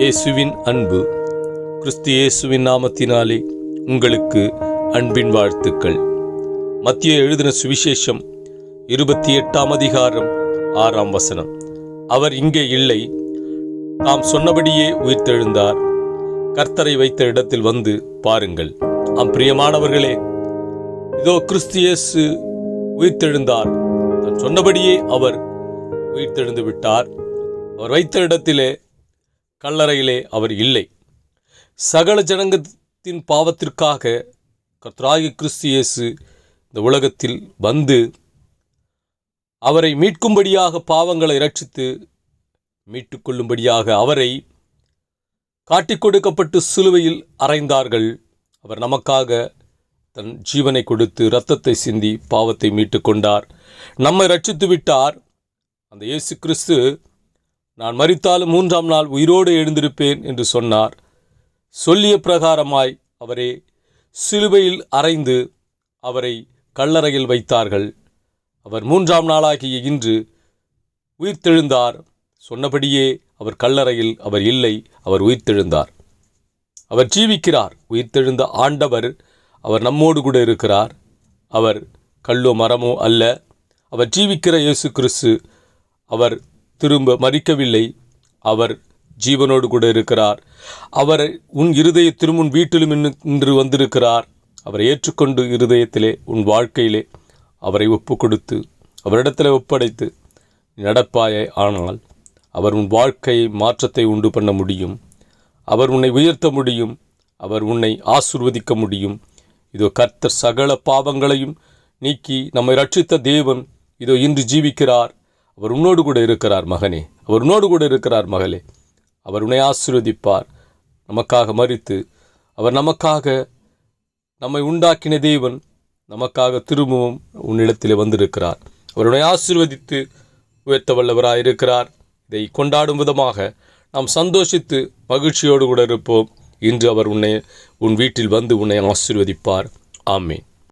இயேசுவின் அன்பு. கிறிஸ்து இயேசுவின் நாமத்தினாலே உங்களுக்கு அன்பின் வாழ்த்துக்கள். மத்திய எழுதின சுவிசேஷம் இருபத்தி எட்டாம் அதிகாரம் ஆறாம் வசனம். அவர் இங்கே இல்லை. தாம் சொன்னபடியே உயிர்த்தெழுந்தார். கர்த்தரை வைத்த இடத்தில் வந்து பாருங்கள். ஆம் பிரியமானவர்களே இதோ கிறிஸ்து இயேசு உயிர்த்தெழுந்தார். தான் சொன்னபடியே அவர் உயிர்த்தெழுந்து விட்டார். அவர் வைத்த இடத்திலே கல்லறையிலே அவர் இல்லை. சகல ஜனங்கத்தின் பாவத்திற்காக கர்த்தராகிய கிறிஸ்து இயேசு இந்த உலகத்தில் வந்து அவரை மீட்கும்படியாக பாவங்களை ரட்சித்து மீட்டுக்கொள்ளும்படியாக அவரை காட்டிக் கொடுக்கப்பட்டு சிலுவையில் அறைந்தார்கள். அவர் நமக்காக தன் ஜீவனை கொடுத்து இரத்தத்தை சிந்தி பாவத்தை மீட்டு கொண்டார் நம்மை ரட்சித்து விட்டார் அந்த இயேசு கிறிஸ்து நான் மறித்தாலும் மூன்றாம் நாள் உயிரோடு எழுந்திருப்பேன் என்று சொன்னார். சொல்லிய பிரகாரமாய் அவரே சிலுவையில் அறைந்து அவரை கல்லறையில் வைத்தார்கள். அவர் மூன்றாம் நாளாகிய இன்று உயிர்த்தெழுந்தார். சொன்னபடியே அவர் கல்லறையில் அவர் இல்லை அவர் உயிர்த்தெழுந்தார். அவர் ஜீவிக்கிறார் உயிர்த்தெழுந்த ஆண்டவர் அவர் நம்மோடு கூட இருக்கிறார். அவர் கல்லோ மரமோ அல்ல அவர் ஜீவிக்கிற இயேசு கிறிஸ்து அவர் திரும்ப மறிக்கவில்லை அவர் ஜீவனோடு கூட இருக்கிறார். அவர் உன் இருதயத்திலும் உன் வீட்டிலும் இன்று வந்திருக்கிறார். அவரை ஏற்றுக்கொண்டு இருதயத்திலே உன் வாழ்க்கையிலே அவரை ஒப்பு கொடுத்து அவரிடத்தில் ஒப்படைத்து நடப்பாயே ஆனால் அவர் உன் வாழ்க்கையை மாற்றத்தை உண்டு பண்ண முடியும். அவர் உன்னை உயர்த்த முடியும். அவர் உன்னை ஆசிர்வதிக்க முடியும். இதோ கர்த்தர் சகல பாவங்களையும் நீக்கி நம்மை ரட்சித்த தேவன் இதோ இன்று ஜீவிக்கிறார். அவர் உன்னோடு கூட இருக்கிறார் மகனே. அவர் உன்னோடு கூட இருக்கிறார் மகளே. அவர் உன்னை ஆசீர்வதிப்பார். நமக்காக மறித்து அவர் நமக்காக நம்மை உண்டாக்கின தேவன் நமக்காக திரும்பவும் உன்னிடத்தில் வந்திருக்கிறார். அவருடைய ஆசீர்வதித்து உயர்த்த வல்லவராய் இருக்கிறார். இதை கொண்டாடும் விதமாக நாம் சந்தோஷித்து மகிழ்ச்சியோடு கூட இருப்போம். இன்று அவர் உன்னை உன் வீட்டில் வந்து உன்னை ஆசீர்வதிப்பார். ஆமேன்.